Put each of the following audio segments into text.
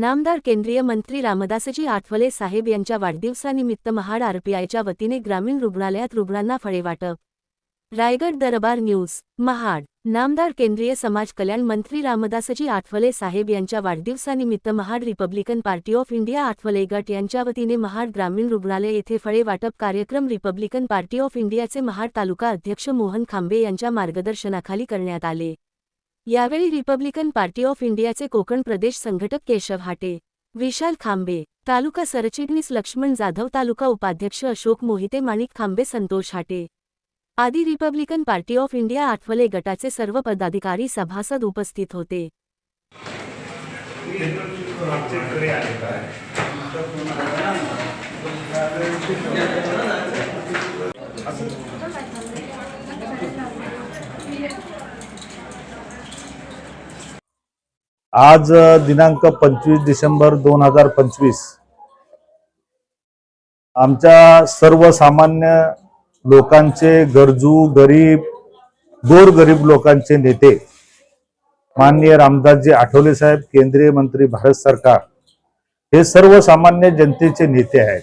नामदार केंद्रीय मंत्री रामदासजी आठवले साहेब यांच्या वाढदिवसानिमित्त महाड आरपीआयच्या वतीने ग्रामीण रुग्णालयात रुग्णांना फळे वाटप. रायगड दरबार न्यूज महाड. नामदार केंद्रीय समाज कल्याण मंत्री रामदासजी आठवले साहेब यांच्या वाढदिवसानिमित्त Mahad Republican Party of India Athawale गट यांच्या वतीने महाड ग्रामीण रुग्णालय येथे फळे वाटप कार्यक्रम रिपब्लिकन पार्टी ऑफ इंडियाचे महाड तालुका अध्यक्ष मोहन खांबे यांच्या मार्गदर्शनाखाली करण्यात आले. यावेळी रिपब्लिकन पार्टी ऑफ इंडियाचे कोकण प्रदेश संघटक केशव हाटे विशाल खांबे तालुका सरचिटणीस लक्ष्मण जाधव तालुका उपाध्यक्ष अशोक मोहिते माणिक खांबे संतोष हाटे आदी Republican Party of India Athawale गटाचे सर्व पदाधिकारी सभासद उपस्थित होते. आज दिनांक पंचवीस डिसेंबर दोन हजार पंचवीस. आमच्या सर्वसामान्य लोकांचे गरजू गरीब गोरगरीब लोकांचे नेते माननीय रामदासजी आठवले साहेब केंद्रीय मंत्री भारत सरकार हे सर्वसामान्य जनतेचे नेते आहेत.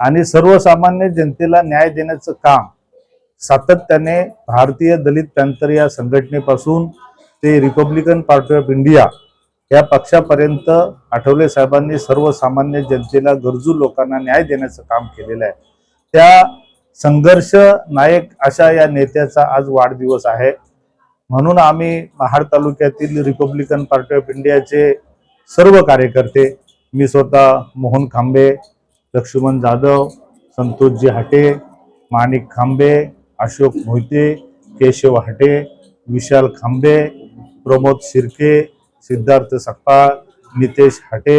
आणि सर्वसामान्य जनतेला न्याय देण्याचं काम सातत्याने भारतीय दलित पॅन्थर या संघटनेपासून ते रिपब्लिकन पार्टी ऑफ इंडिया या पक्षापर्यंत आठवले साहेबांनी सर्वसामान्य जनतेला गरजू लोकांना न्याय देण्याचं काम केलेलं आहे. त्या संघर्ष नायक अशा या नेत्याचा आज वाढदिवस आहे. म्हणून आम्ही महाड तालुक्यातील रिपब्लिकन पार्टी ऑफ इंडियाचे सर्व कार्यकर्ते मी स्वतः मोहन खांबे लक्ष्मण जाधव संतोषजी हाटे माणिक खांबे अशोक मोहिते केशव हाटे विशाल खांबे प्रमोद शिर्के सिद्धार्थ सकपाळ नितेश हटे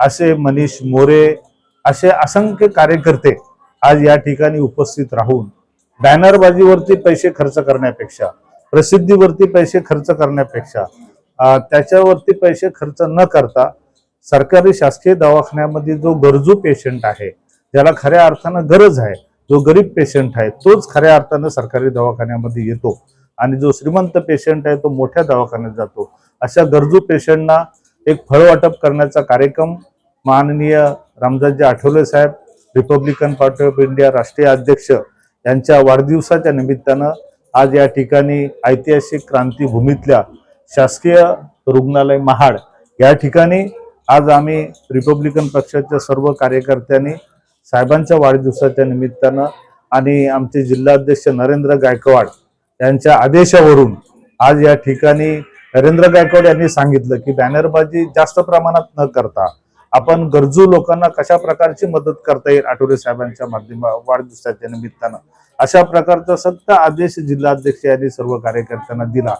असे मनीष मोरे असे असंख्य कार्यकर्ते आज या ठिकाणी उपस्थित राहून बॅनरबाजीवरती पैसे खर्च करण्यापेक्षा प्रसिद्धीवरती पैसे खर्च करण्यापेक्षा त्याच्यावरती पैसे खर्च न करता सरकारी शासकीय दवाखान्यामध्ये जो गरजू पेशंट आहे ज्याला खऱ्या अर्थानं गरज आहे जो गरीब पेशंट आहे तोच खऱ्या अर्थानं सरकारी दवाखान्यामध्ये येतो. आणि जो श्रीमंत पेशंट आहे तो मोठ्या दवाखान्यात जातो. अशा गरजू पेशंटना एक फळ वाटप करण्याचा कार्यक्रम माननीय रामदासजी आठवले साहेब रिपब्लिकन पार्टी ऑफ इंडिया राष्ट्रीय अध्यक्ष यांच्या वाढदिवसाच्या निमित्तानं आज या ठिकाणी ऐतिहासिक क्रांतीभूमीतल्या शासकीय रुग्णालय महाड या ठिकाणी आज आम्ही रिपब्लिकन पक्षाच्या सर्व कार्यकर्त्यांनी साहेबांच्या वाढदिवसाच्या निमित्तानं आणि आमचे जिल्हाध्यक्ष नरेंद्र गायकवाड यांच्या आदेशावरून आज या ठिकाणी नरेंद्र गायकवाड यांनी सांगितलं की बॅनरबाजी जास्त प्रमाणात न करता आपण गरजू लोकांना कशा प्रकारची मदत करता येईल आठवले साहेबांच्या माध्यमा वाढदिवसाच्या निमित्तानं? अशा प्रकारचा सक्त आदेश जिल्हाध्यक्ष यांनी सर्व कार्यकर्त्यांना दिला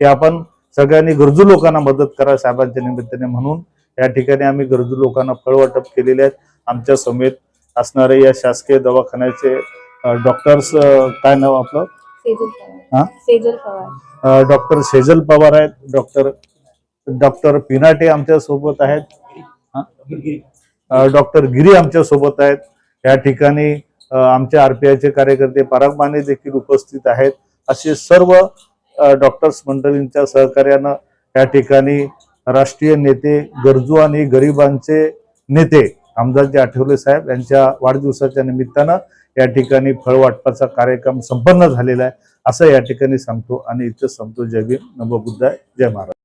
की आपण सगळ्यांनी गरजू लोकांना मदत करा साहेबांच्या निमित्ताने म्हणून. या ठिकाणी आम्ही गरजू लोकांना फळ वाटप केलेले आहेत. आमच्या समेत असणारे या शासकीय दवाखान्याचे डॉक्टर्स काय नाव आपलं? सेजल हा? पवार. सेजल पवार. डॉक्टर सेजल पवार आहेत. डॉक्टर डॉक्टर पिनाटे आमच्यासोबत आहेत. डॉक्टर गिरी आमच्यासोबत आहेत. या ठिकाणी अ, आमचे आरपीआयचे कार्यकर्ते पराग माने देखील उपस्थित आहेत. असे सर्व डॉक्टर्स मंडळींच्या सहकार्यानं या ठिकाणी राष्ट्रीय नेते गरजू आणि गरिबांचे नेते आमदारजी आठवले साहेब यांच्या वाढदिवसाच्या निमित्तानं या ठिकाणी फळ वाटपाचा कार्यक्रम संपन्न झालेला आहे. असं या ठिकाणी सांगतो आणि इथं सांगतो जय भीम. नमो बुद्धाय. जय महाराज.